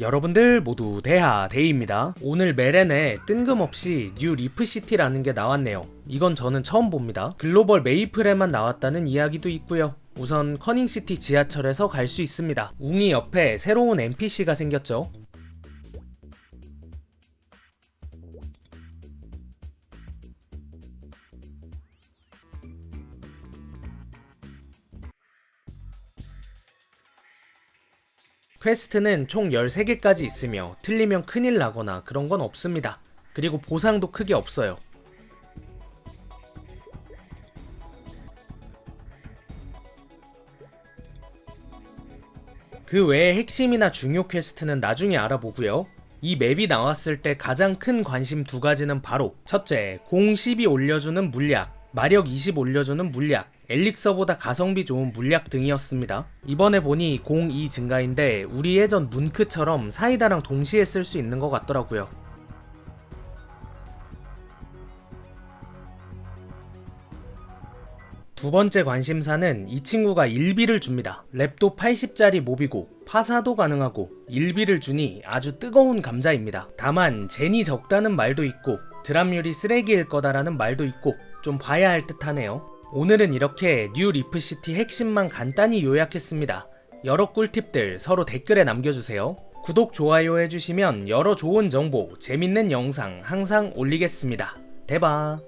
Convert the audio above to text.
여러분들 모두 대하 데이입니다. 오늘 메렌에 뜬금없이 뉴 리프시티라는 게 나왔네요. 이건 저는 처음 봅니다. 글로벌 메이플에만 나왔다는 이야기도 있고요. 우선 커닝시티 지하철에서 갈 수 있습니다. 웅이 옆에 새로운 NPC가 생겼죠. 퀘스트는 총 13개까지 있으며 틀리면 큰일 나거나 그런 건 없습니다. 그리고 보상도 크게 없어요. 그 외의 핵심이나 중요 퀘스트는 나중에 알아보고요. 이 맵이 나왔을 때 가장 큰 관심 두 가지는 바로 첫째, 공12 올려주는 물약, 마력 20 올려주는 물약, 엘릭서보다 가성비 좋은 물약 등이었습니다. 이번에 보니 공2 증가인데 우리 예전 문크처럼 사이다랑 동시에 쓸 수 있는 것 같더라고요. 두 번째 관심사는 이 친구가 일비를 줍니다. 랩도 80짜리 몹이고 파사도 가능하고 일비를 주니 아주 뜨거운 감자입니다. 다만 젠이 적다는 말도 있고 드랍률이 쓰레기일 거다라는 말도 있고 좀 봐야 할 듯하네요. 오늘은 이렇게 뉴 리프시티 핵심만 간단히 요약했습니다. 여러 꿀팁들 서로 댓글에 남겨주세요. 구독, 좋아요 해주시면 여러 좋은 정보, 재밌는 영상 항상 올리겠습니다. 대박!